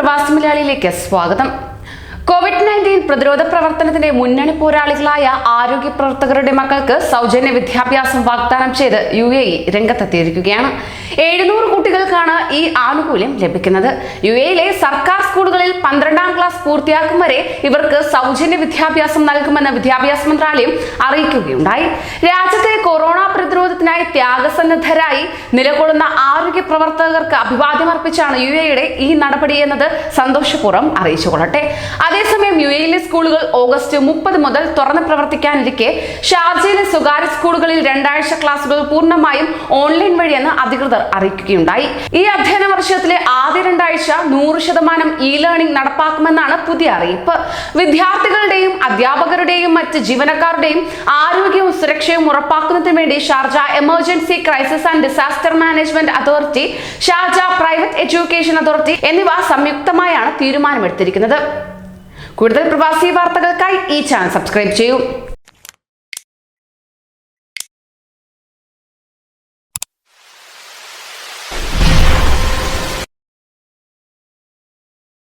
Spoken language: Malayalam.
പ്രവാസി മലയാളിയിലേക്ക് സ്വാഗതം. കോവിഡ് നയന്റീൻ പ്രതിരോധ പ്രവർത്തനത്തിന്റെ മുന്നണി പോരാളികളായ ആരോഗ്യ പ്രവർത്തകരുടെ മക്കൾക്ക് സൗജന്യ വിദ്യാഭ്യാസം വാഗ്ദാനം ചെയ്ത് യു എ ഇ രംഗത്തെത്തിയിരിക്കുകയാണ്. എഴുന്നൂറ് കുട്ടികൾക്കാണ് ഈ ആനുകൂല്യം ലഭിക്കുന്നത്. യു എയിലെ സർക്കാർ സ്കൂളുകളിൽ പന്ത്രണ്ടാം ക്ലാസ് പൂർത്തിയാക്കും വരെ ഇവർക്ക് സൗജന്യ വിദ്യാഭ്യാസം നൽകുമെന്ന് വിദ്യാഭ്യാസ മന്ത്രാലയം അറിയിക്കുകയുണ്ടായി. രാജ്യത്തെ കൊറോണ പ്രതിരോധത്തിനായി ത്യാഗസന്നദ്ധരായി നിലകൊള്ളുന്ന ആരോഗ്യ പ്രവർത്തകർക്ക് അഭിവാദ്യം അർപ്പിച്ചാണ് യു എയുടെ ഈ നടപടിയെന്നത് സന്തോഷപൂർവം അറിയിച്ചുകൊള്ളട്ടെ. അതേസമയം യു എയിലെ സ്കൂളുകൾ ഓഗസ്റ്റ് മുപ്പത് മുതൽ തുറന്ന് പ്രവർത്തിക്കാനിരിക്കെ. ഷാർജയിലെ സ്വകാര്യ സ്കൂളുകളിൽ രണ്ടാഴ്ച ക്ലാസുകൾ പൂർണമായും ഓൺലൈൻ വഴിയെന്ന് അധികൃതർ അറിയിക്കുകയുണ്ടായി. ഈ അധ്യയന വർഷത്തിലെ ആദ്യ രണ്ടാഴ്ച നൂറ് ശതമാനം ഇ ലേണിംഗ് നടപ്പാക്കുമെന്നാണ് പുതിയ അറിയിപ്പ്. വിദ്യാർത്ഥികളുടെയും അധ്യാപകരുടെയും മറ്റ് ജീവനക്കാരുടെയും ആരോഗ്യവും സുരക്ഷയും ഉറപ്പാക്കുന്നതിന് വേണ്ടി Sharjah emergency crisis and disaster management authority Sharjah private education authority എന്നിവ സംയുക്തമായാണ് തീരുമാനമെടുത്തിരിക്കുന്നത്. കൂടുതൽ പ്രവാസി വാർത്തകൾക്കായി ഈ ചാനൽ സബ്സ്ക്രൈബ് ചെയ്യൂ.